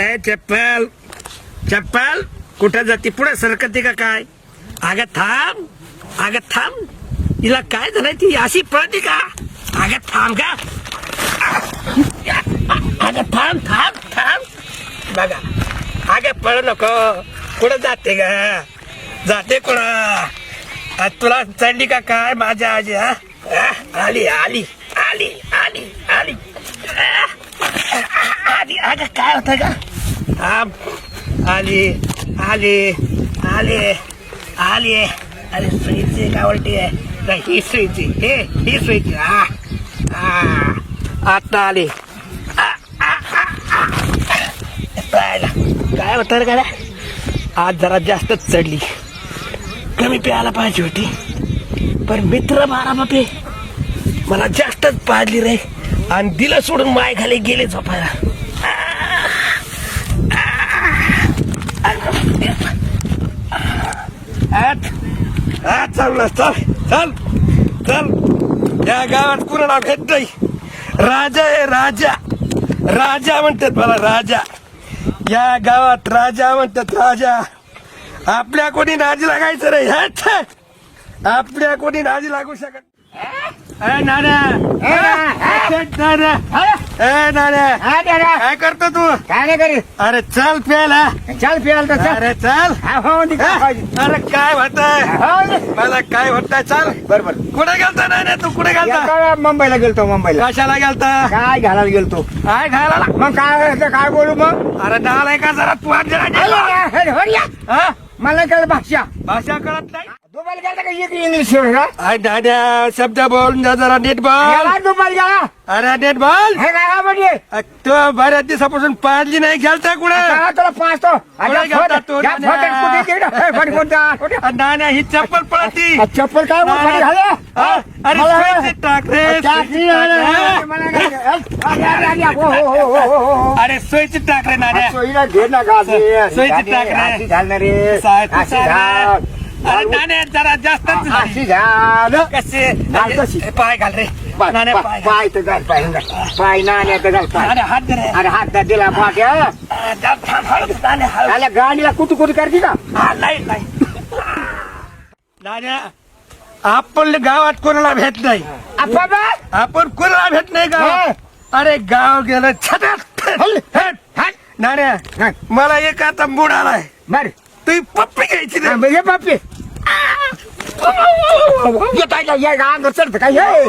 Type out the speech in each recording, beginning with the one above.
ए चप्पल. चप्पल? कुठं जाते? पुढे सरकते का काय? अगं थांब. अगं थांब. हिला काय झालंय ती? अशी पळते का? अगं थांब का अगं थांब थांब थांब. बघा. अगं पळ नको. कुठं जाते ग? जाते कुठं? तुला चढली का काय? माझ्या आजी हा? आ, आली आली आली आली आली. आ, आली. अगं काय होतं का थांब आली आली आली आली. अरे सुईची गावलटी आहे? ही सुईची हे ही सुईची हा आता आली. काय होतं रे काय आज जरा जास्तच चढली. कमी प्यायला पाहिजे होती. पण मित्र मारा बापे मला जास्तच पाजली रे. आणि दिलं सोडून माय खाली गेले झोपायला. आत आत चालला चल चल चल या गावात कुणाला भेट नाही? राजा आहे राजा. राजा म्हणतात मला राजा. या गावात राजा म्हणतात राजा. आपल्या कोणी नादी लागायचं रे हट. आपल्या कोणी नादी लागू शकत काय करतो तू? काय नाही करी अरे चल प्यायला. चल फिरायला तर चल. अरे चल. हा? अरे काय होतंय? हो. मला काय होतंय? चल. बरोबर कुठे गेलता? नाही नाही, तू कुठे गेलता? मुंबईला गेलतो मुंबईला. कशाला गेलता? काय घालायला गेलतो? काय खायला मग काय काय बोलू मग? अरे डाल का जरा तू. हा? मला कळ भाषा भाषा कळत नाही? दुबईला गेलता का इकडे इंग्लिश का अरे दादा शब्द बोल जा जरा नीट बोल याला दुबईला गेला अरे नीट बोल हे काय म्हणजे अ, तू बऱ्याच दिवसापासून पाडली नाही गेलता कुठे आता तुला पाच तो कुठे गेलता तू, नाण्या? चप्पल नाण्या ही चप्पल पळती काय नाण्या. झाले हा? अरे मला- स्विच टाक रे स्विच टाक आहे. रे. मला काय- अरे, अरे, अरे, हो, हो, हो, हो, हो, हो. अरे स्विच टाक रे नाण्या सोयीला घे ना ते? सोयीची टाक रे. अशी घाल ना रे साय- तू अशी साय घाल. अरे नाण्या जरा जास्तच झाली. अशी घाल कसे? घाल तशी. पाय घाल रे. पाय पाय पाय- घाल. पाय तर घाल पाय घाल. पाय नाण्या तर घाल पाय. नाण्या हात अरे हात दिला फाट्या हळू. आल्या गाडीला कुठू कुठू करते का? हा, नाही नाही. नाण्या आपण गावात कोणाला भेट नाही. अप्पा बा आपण कोणाला भेट नाही गावात? अरे गाव गेलं हल, हट. नाण्या हा, मला एक आता मूड आलाय. बर. तू पप्पी घ्यायची रे ये बापे येत आहे का? ये अंगावर चढत काय हे?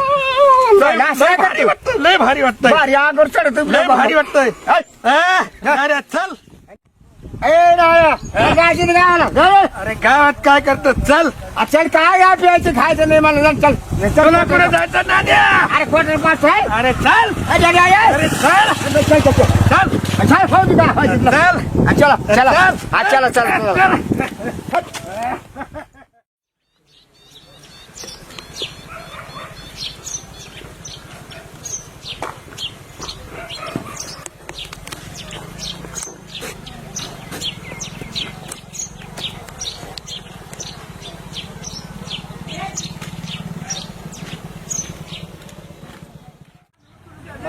लय असं काय लय भारी करते? वाटतं लय भारी वाटतंय भारी अंगावर चढत लय भारी वाटतंय. हा, नाण्या चल ए नाण्या, जायचं नाही गावाला. चल. अरे गावात काय करतो चल. चल काय या प्यायचं? खायचं नाही मला. चल, चल. तुला कुठे. जायचं? नाण्या. अरे क्वार्टर पास आहे अरे चल. अरे, चल. चल, चल, चल. चल. चल, हो. चल. चला. चला. चल. चला चला. चला.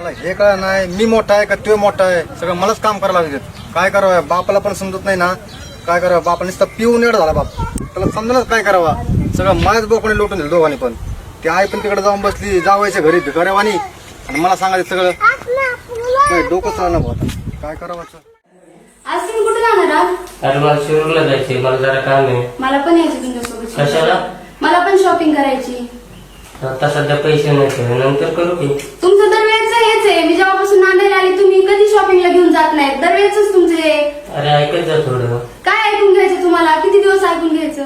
मला हे कळ नाही मी मोठा आहे का तो मोठा आहे? सगळं मलाच काम करावं लागेल काय करावं? बापाला पण समजत नाही ना. काय करावं? बापा नुसतं पिऊन नेड झाला बाप. त्याला समजणच काय करावा? सगळं माझ्याच बोकडे लुटून दिलं दोघांनी पण. ती आई पण तिकडे जाऊन बसली जावायच्या घरी भिकाऱ्यावानी आणि मला सांगायचं सगळं. काय डोकं चालणार भाऊ काय करावं आज तुम्ही कुठे जाणार आहात? अरे मला शिरूरला जायचंय. मला जरा काम आहे. मला पण यायचं तुमच्यासोबत कशाला? मला पण शॉपिंग करायची. आता सध्या पैसे नाही नंतर करू की. तुमचं दरवेळेच हेच आहे. मी जेव्हापासून नांदेड आली तुम्ही कधी शॉपिंगला घेऊन जात नाहीत? दरवेळेच तुमचं हे अरे ऐकत जा थोडं. काय ऐकून घ्यायचं तुम्हाला? किती दिवस ऐकून घ्यायचं?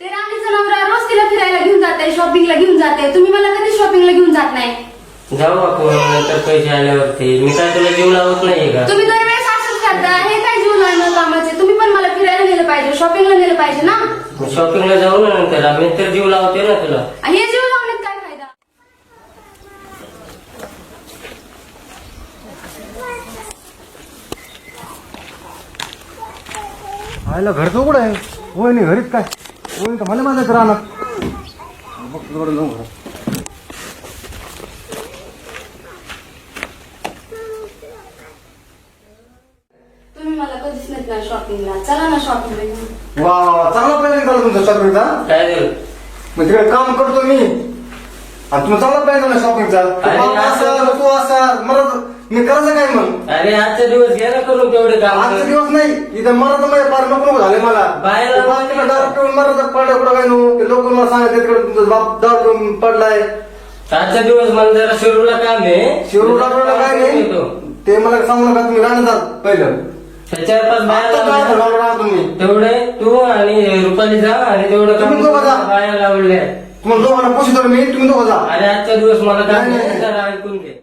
ते राणीचा नवरा रोज तिला फिरायला घेऊन जाते शॉपिंगला घेऊन जाते तुम्ही मला कधी शॉपिंगला घेऊन जात नाही? जाऊ आपण नंतर पैसे आल्यावरती. मी काय तुला जीव लावत नाहीये का? तुम्ही दरवेळेस असंच करता. हे काय जीवन लावणं कामाचे तुम्ही पण मला फिरायला नेलं पाहिजे शॉपिंगला नेलं पाहिजे ना? शॉपिंगला जाऊ ना नंतर. मी तर जीव लावते ना तुला. आणि हे जीवन आयला घरचं कुठं आहे. होय नाही घरीच काय? होय तर मला माझ्याच राहणार. बघ तुझ्याकडे जाऊन घरात. शॉपिंगला चला ना शॉपिंगला घेऊन. वा वा वा. चांगला प्लॅनिंग झाला तुमचा शॉपिंगचा काय झालं मग तिकडे काम करतो मी. आणि तुम्ही चांगला प्लॅन झाला शॉपिंगचा असा तू असा मला मी करायचं काय मग? अरे आजचा दिवस घे ना करून तेवढे काम आजचे दिवस नाही. इथं तर माझ्या पार नको नको झाले मला. बाहेर ते बाप तिकडे दारू पिऊन पडलं कुठं काय नो? ते लोक मला सांगत तिकडे तुमचा बाप दारू पिऊन पडलाय. आजचा दिवस मला जरा शिरूला काम आहे. शिवरू लागलं काय नाही. ते मला सांगू नका तुम्ही राहणार पहिलं. बाया आता काय राहा तुम्ही. तेवढे तू आणि रुपाली जा आणि तेवढं काम तुम्ही दोघं जा. बाया लावले तुम्हाला दोघांना पोषित मी तुम्ही दोघं जा. अरे आजचा दिवस मला काम नाही, आहे. नाही. जरा ऐकून घे.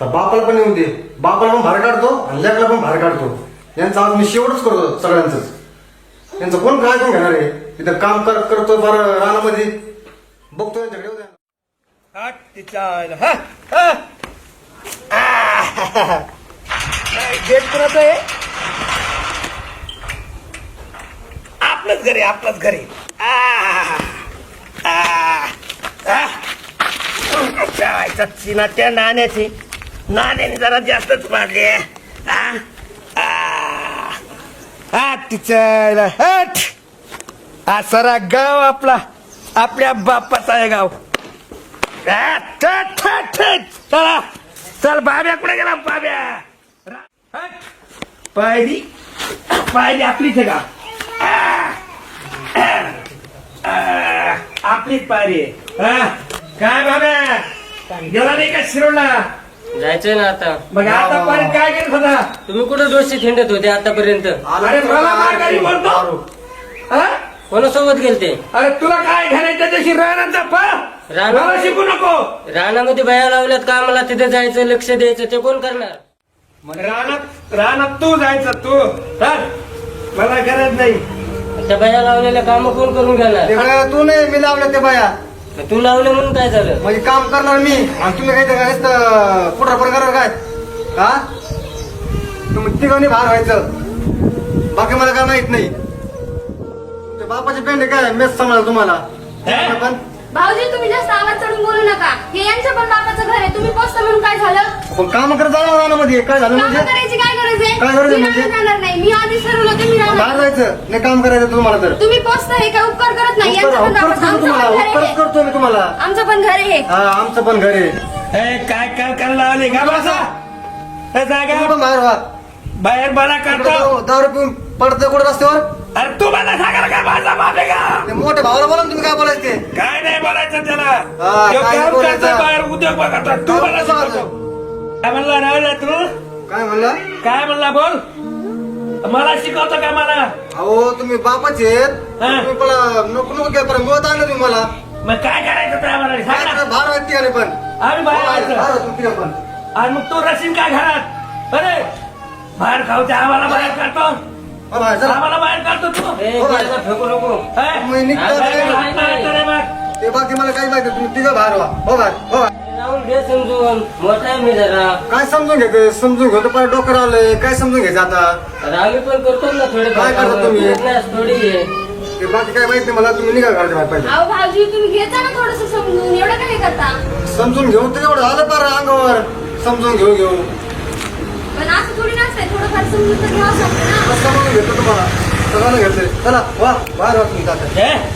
तर बापाला पण येऊन दे. बापाला पण भार काढतो आणि लेकला पण भार काढतो. यांचा आज मी शेवटच करतो सगळ्यांचंच यांचं कोण काय कोण घेणार आहे? इथं काम कर करतो बरं रानामध्ये. बघतो यांच्याकडे द्या. हा, गेट कुणाचं आहे? आपलंच घरी आपलंच घरी आह. नाण्याची. नाण्याने जरा जास्तच मारले हा तिच्या हट! हा सारा गाव आपला. आपल्या बाप्पाचा आहे गाव. चला. चल बाब्या कुठे गेला बाब्या? पायरी. पायरी आपलीच आहे का? आपलीच पायरी हा? काय बाब्या? गेला नाही का शिरोडला जायचंय ना आता. मग आता पण काय करत होता? तुम्ही कुठं डोशी थिंडत होते आतापर्यंत? अरे मला माघारी हा? कोणासोबत गेलते? अरे तुला काय घालायचं त्याच्याशी राहण्याचा राहणार- मला शिकू नको. रानामध्ये बाया लावल्यात कामाला तिथे जायचं लक्ष द्यायचं ते कोण करणार? रानात रानात तू जायचं तू. चल. मला गरज नाही. त्या बाया लावलेल्या काम कोण करून घेणार? ते तू नाही मी लावलं ते बाया. तू लावले म्हणून काय झालं? म्हणजे काम करणार मी. आणि तुम्ही काय काय कुठं पण करणार काय? हा? तुम्ही तिघांनी बाहेर व्हायचं. बाकी मला काय माहीत नाही. ते बापाचे पेंड काय मेस सांभाळ तुम्हाला. हे? पण. भाऊजी तुम्ही जास्त आवाज चढून बोलू नका. हे यांच्या पण बापाचं घर आहे. तुम्ही पोचता म्हणून काय झालं? पण काम करत जाणार रानामध्ये. काय झालं काम म्हणजे काय काय मी म्हणजे? राहणार जाणार नाही. मी आधी ठरवलं होतं मी राहणार बाहेर जायचं. नाही काम करायचं तुम्हाला तर. तुम्ही पोचता हे काय उपकार करत नाही. उपकार यांचं पण करतो आमचं तुम्हाला. पण घर उपकारच आहे करतो मी तुम्हाला. आमचं पण घर आहे. हा आमचं पण घर आहे. हे काय काय करायला आले? का बसा? तुम्ही जागा. पण बाहेर व्हा. बाहेर इकडं करतो. दारू दारू पिऊन पडतं कुठं रस्त्यावर? अरे तू मला सांगाल का माझा मागे का? ते मोठ्या भावाला बोला ना तुम्ही काय बोलायचं ते? काय नाही बोलायचं त्याला. हा, तो काय काम बोलायचं? करतोय बाहेर उद्योग बघतो तू काय मला बोलायचं? शिकवतो काय म्हणला राहिला तू? काय म्हणलं? काय म्हणला बोल? मला शिकवतो का मला? अहो तुम्ही बापाचे आहेत. हा. तुम्ही मला नको नको केलं पण मुळात आणलं तुम्ही मला. मग काय करायचं त्या मला सांग काय ना. भार आहेत तिघांनी पण. आम्ही बाहेर भार जायचं तिघं पण. आणि मग तू रशीन काय घरात? अरे बाहेर खाऊचे आम्हाला बाहेर काढतो. हो बाहेर चला. आम्हाला बाहेर काढतो तू. हो, गेला फेकू नको. हे? तुम्ही निघता काय काय? काय? काय करायचं रे मग? ते बाकी मला काही माहिती तुम्ही तिघं बाहेर व्हा. हो बाहेर. हो बाहेर. घे समजून मोठा आहे मी जरा. काय समजून घेतो? पण डोकं आलंय काय समजून घ्यायचं आता? अरे आम्ही पण करतो ना थोडे काय करता तुम्ही? थोडी आहे ते बाकी काय माहित नाही मला? तुम्ही निघा घराच्या बाहेर पहिले. अहो भाऊजी तुम्ही घेता ना थोडस समजून? एवढं काय करता? समजून घेऊन तर एवढं. आलं पार अंगावर. समजून घेऊ घेऊ. पण असं थोडी नसतंय. थोडंफार समजून तर घ्यावं लागतं ना. समजून घेतो तुम्हाला. सगळं घेतलंय चला वा बाहेर वा तुम्ही हे?